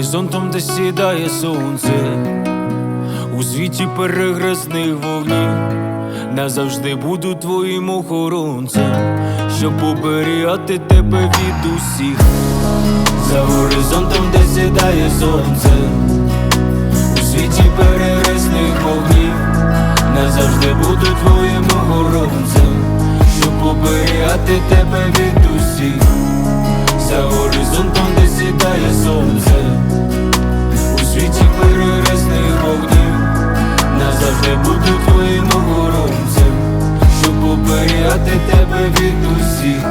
горизонтом, де сідає сонце, у світі перегресних вогнів, назавжди буду твоїм охоронцем, щоб оберігати тебе від усіх. За горизонтом, де сідає сонце, у світі перегресних вогнів, назавжди буду твоїм охоронцем, щоб оберігати тебе від усіх. За горизонтом, назавжди буду твоїм охоронцем, щоб оберігати тебе від усіх.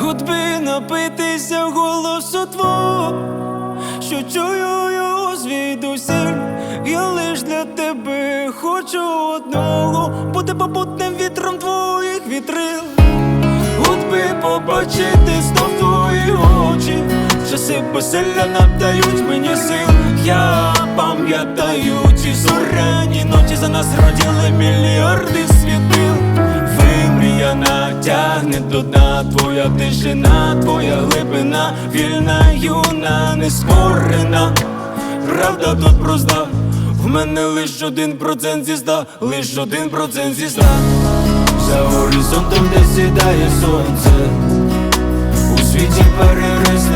От напитися голосу твого, що чую його звідусіль, я лиш для тебе хочу одного, бути попутним вітром твоїх вітрил. От би побачити знов твої очі, часи безсилля надають мені сил. Я пам'ятаю ті зоряні ночі за нас родили мільярди світил. Вимріяна тягне до дна твоя тишина, твоя глибина, вільна, юна, неспорена. Правда тут проста, в мене лиш один процент зі ста, лиш один процент зі ста. За горизонтом, де сідає сонце, у світі перересних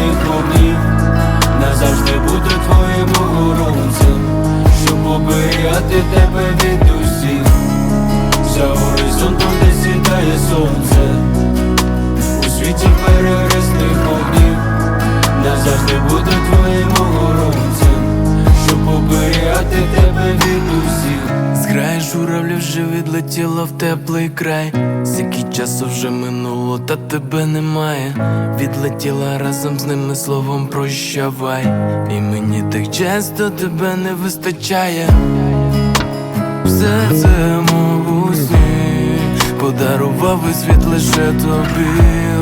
вже відлетіла в теплий край. Скільки часу вже минуло, та тебе немає. Відлетіла разом з ними словом прощавай. І мені так часто тебе не вистачає. Все це мов у Подарував і світ лише тобі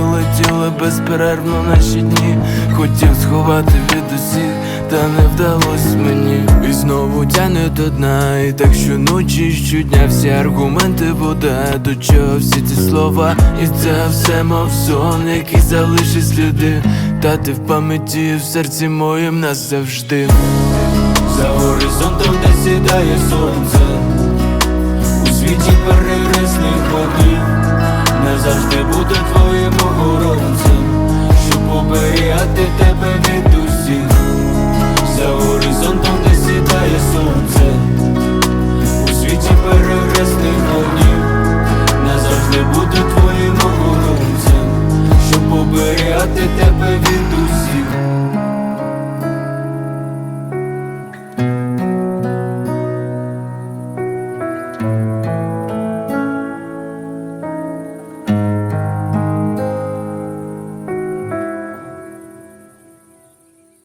Летіли безперервно наші дні Хотів сховати від усіх, та не вдалось мені. І знову тяне до дна. І так щоночі, щодня всі аргументи вода До чого всі ці слова І це все мов сон, який залишить сліди. Та ти в пам'яті в серці моїм назавжди. За горизонтом, де сідає сонце,